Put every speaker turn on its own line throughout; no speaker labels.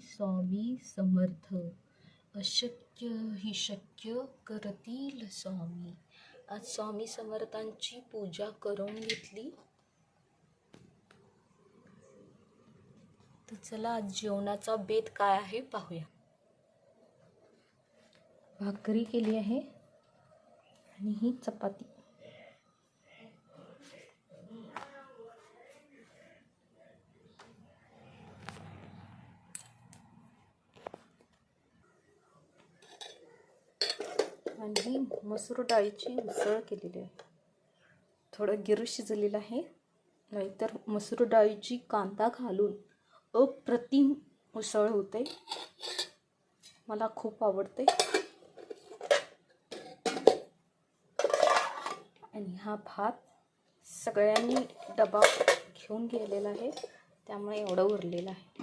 स्वामी समर्थ. अशक्य ही शक्य करतील स्वामी. आज स्वामी समर्थांची पूजा करून घेतली. तर चला आज जेवणाचा बेत काय आहे पाहूया. भाकरी केली आहे आणि ही चपाती. आणि ही मसूर डाळीची उसळ केलेली आहे. थोडं गिर शिजलेलं आहे. नाहीतर मसूर डाळीची कांदा घालून अप्रतिम उसळ होते. मला खूप आवडते. आणि हा भात सगळ्यांनी डबा घेऊन गेलेला आहे. त्यामुळे एवढं उरलेलं आहे.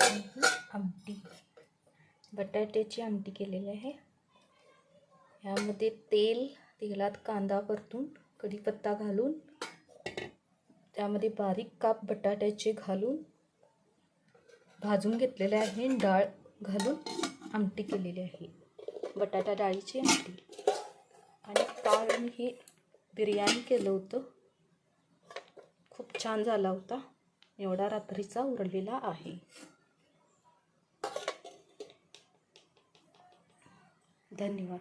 आणि आमटी. बटाट्याची आमटी केलेली आहे. ह्यामध्ये तेल तेलात कांदा परतून कढीपत्ता घालून त्यामध्ये बारीक काप बटाट्याचे घालून भाजून घेतलेले आहे डाळ घालून आमटी केलेली आहे. बटाटा डाळीची आमटी. आणि काल मी हे बिर्याणी केलं होतं. खूप छान झाला होता. एवढा रात्रीचा उरलेला आहे. धन्यवाद.